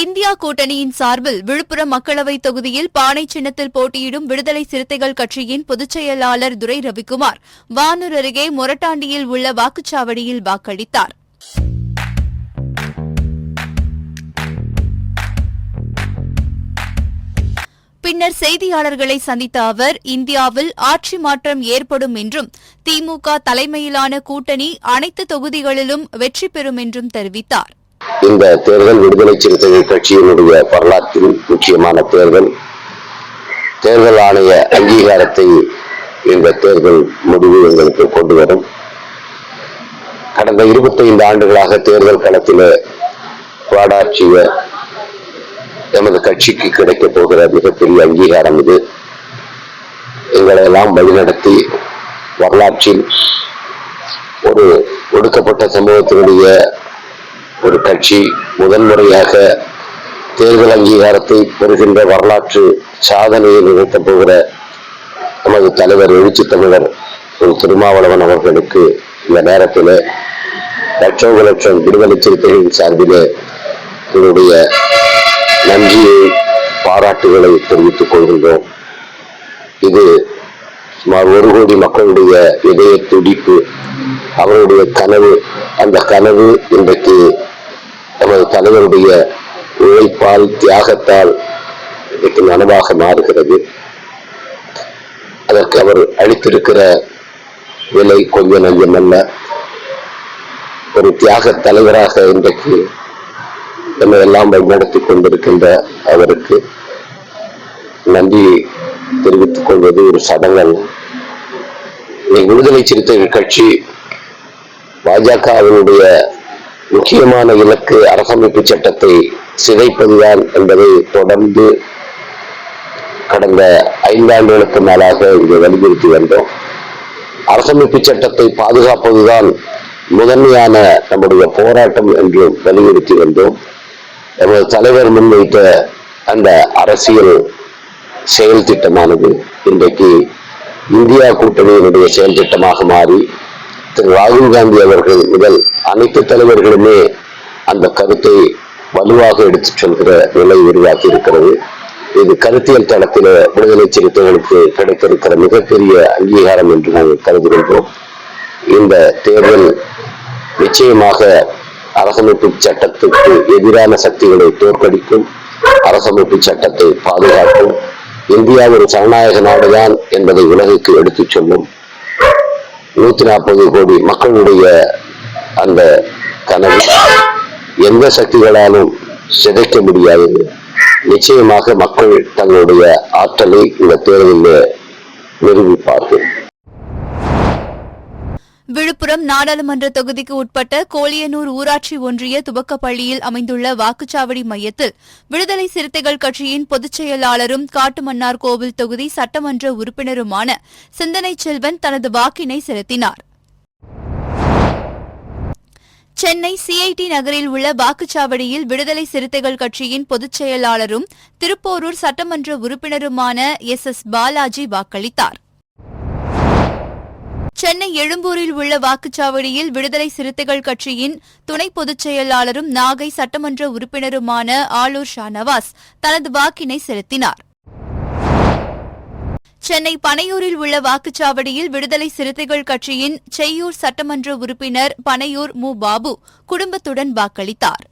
India கூட்டணியின் சார்பில் விழுப்புரம் மக்களவைத் தொகுதியில் பானை சின்னத்தில் போட்டியிடும் விடுதலை சிறுத்தைகள் கட்சியின் பொதுச் செயலாளர் துரை ரவிக்குமார் வானூர் அருகே மொரட்டாண்டியில் உள்ள வாக்குச்சாவடியில் வாக்களித்தார். பின்னர் செய்தியாளர்களை சந்தித்த அவர் இந்தியாவில் ஆட்சி மாற்றம் ஏற்படும் என்றும் திமுக தலைமையிலான கூட்டணி அனைத்து தொகுதிகளிலும் வெற்றி பெறும் என்றும் தெரிவித்தார். இந்த தேர்தல் விடுதலை சிறுத்தைகள் கட்சியினுடைய வரலாற்றில் முக்கியமான தேர்தல். தேர்தல் ஆணைய அங்கீகாரத்தை இந்த தேர்தல் முடிவு எங்களுக்கு கொண்டு வரும். கடந்த 25 ஆண்டுகளாக தேர்தல் களத்தில் போராற்றிய எமது கட்சிக்கு கிடைக்கப் போகிற மிகப்பெரிய அங்கீகாரம் இது. எங்களை எல்லாம் வழிநடத்தி வரலாற்றில் ஒரு ஒடுக்கப்பட்ட சமூகத்தினுடைய ஒரு கட்சி முதன்முறையாக தேர்தல் அங்கீகாரத்தை பெறுகின்ற வரலாற்று சாதனையை நிகழ்த்தப் போகிற நமது தலைவர் எழுச்சி தமிழர் ஒரு திருமாவளவன் அவர்களுக்கு இந்த நேரத்தில் லட்சோப லட்சம் விடுதலை சிறுத்தைகளின் சார்பிலே என்னுடைய நன்றியை பாராட்டுகளை தெரிவித்துக் கொள்கின்றோம். இது சுமார் ஒரு கோடி மக்களுடைய இதய துடிப்பு அவருடைய கனவு அந்த கனவு இன்றைக்கு அனைவருடைய உழைப்பால் தியாகத்தால் இன்றைக்கு நனவாக மாறுகிறது. அதற்கு அவர் அளித்திருக்கிற விலை கொஞ்சம் நஞ்சம் அல்ல. ஒரு தியாக தலைவராக இன்றைக்கு நம்ம எல்லாம் வழிநடத்தி கொண்டிருக்கின்ற அவருக்கு நன்றி தெரிவித்துக் கொள்வது ஒரு சடங்கல் விடுதலை சிறுத்தைகள் கட்சி பாஜகவினுடைய முக்கியமான இலக்கு அரசமைப்பு சட்டத்தை சிதைப்பதுதான் என்பதை தொடர்ந்து கடந்த ஐந்தாண்டுகளுக்கு மேலாக இங்கு வலியுறுத்தி வந்தோம். அரசமைப்பு சட்டத்தை பாதுகாப்பதுதான் முதன்மையான நம்முடைய போராட்டம் என்று வலியுறுத்தி வந்தோம். நமது தலைவர் முன்வைத்த அந்த அரசியல் செயல் திட்டமானது இன்றைக்கு இந்தியா கூட்டணியினுடைய செயல் திட்டமாக மாறி திரு ராகுல் காந்தி அவர்கள் முதல் அனைத்து தலைவர்களுமே அந்த கருத்தை வலுவாக எடுத்துச் செல்கிற நிலை உருவாக்கி இருக்கிறது. இது கருத்தியல் தளத்தில் விடுதலை சிறுத்தைகளுக்கு கிடைத்திருக்கிற மிகப்பெரிய அங்கீகாரம் என்று நாங்கள் கருதுகின்றோம். இந்த தேர்தல் நிச்சயமாக அரசமைப்பு சட்டத்துக்கு எதிரான சக்திகளை தோற்கடிக்கும் அரசமைப்பு சட்டத்தை பாதுகாக்கும் இந்தியா ஒரு ஜனநாயக நாடுதான் என்பதை உலகுக்கு எடுத்துச் சொல்லும் நூத்தி நாற்பது கோடி மக்களுடைய அந்த கனவு எந்த சக்திகளாலும் சிதைக்க முடியாது. நிச்சயமாக மக்கள் தங்களுடைய ஆற்றலை இந்த தேர்தலில் நிரூபிப்பார்கள். விழுப்புரம் நாடாளுமன்ற தொகுதிக்கு உட்பட்ட கோலியனூர் ஊராட்சி ஒன்றிய துவக்கப்பள்ளியில் அமைந்துள்ள வாக்குச்சாவடி மையத்தில் விடுதலை சிறுத்தைகள் கட்சியின் பொதுச் செயலாளரும் காட்டுமன்னார் கோவில் தொகுதி சட்டமன்ற உறுப்பினருமான சிந்தனை செல்வன் தனது வாக்கினை செலுத்தினார். சென்னை சிஐடி நகரில் உள்ள வாக்குச்சாவடியில் விடுதலை சிறுத்தைகள் கட்சியின் பொதுச் செயலாளரும் திருப்போரூர் சட்டமன்ற உறுப்பினருமான எஸ் எஸ் பாலாஜி வாக்களித்தார். சென்னை எழும்பூரில் உள்ள வாக்குச்சாவடியில் விடுதலை சிறுத்தைகள் கட்சியின் துணை பொதுச் செயலாளரும் நாகை சட்டமன்ற உறுப்பினருமான ஆலூர் ஷாநவாஸ் தனது வாக்கினை செலுத்தினார். சென்னை பனையூரில் உள்ள வாக்குச்சாவடியில் விடுதலை சிறுத்தைகள் கட்சியின் செய்யூர் சட்டமன்ற உறுப்பினர் பனையூர் மு. பாபு குடும்பத்துடன் வாக்களித்தார்.